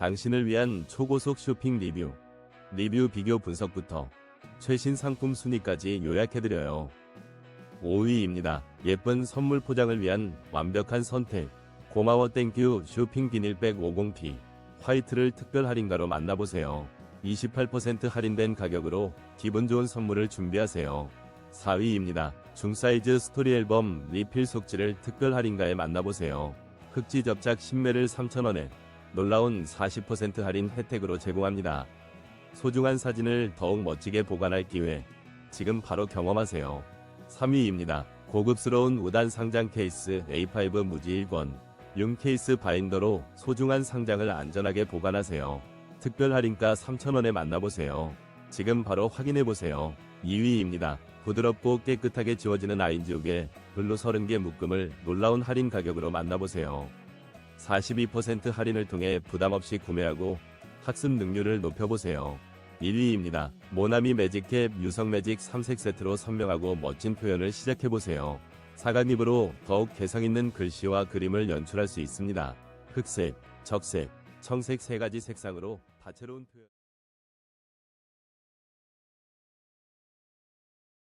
당신을 위한 초고속 쇼핑 리뷰. 리뷰 비교 분석부터 최신 상품 순위까지 요약해드려요. 5위입니다. 예쁜 선물 포장을 위한 완벽한 선택. 고마워 땡큐 쇼핑 비닐백 50P. 화이트를 특별 할인가로 만나보세요. 28% 할인된 가격으로 기분 좋은 선물을 준비하세요. 4위입니다. 중사이즈 스토리 앨범 리필 속지를 특별 할인가에 만나보세요. 흑지 접착 10매를 3,000원에 놀라운 40% 할인 혜택으로 제공합니다. 소중한 사진을 더욱 멋지게 보관할 기회. 지금 바로 경험하세요. 3위입니다. 고급스러운 우단 상장 케이스 A5 무지 1권. 융 케이스 바인더로 소중한 상장을 안전하게 보관하세요. 특별 할인가 3,000원에 만나보세요. 지금 바로 확인해보세요. 2위입니다. 부드럽고 깨끗하게 지워지는 아인지우개 블루 30개 묶음을 놀라운 할인 가격으로 만나보세요. 42% 할인을 통해 부담없이 구매하고 학습 능률을 높여보세요. 1위입니다. 모나미 매직캡 유성 매직 3색 세트로 선명하고 멋진 표현을 시작해보세요. 사각립으로 더욱 개성있는 글씨와 그림을 연출할 수 있습니다. 흑색, 적색, 청색 세 가지 색상으로 다채로운 표현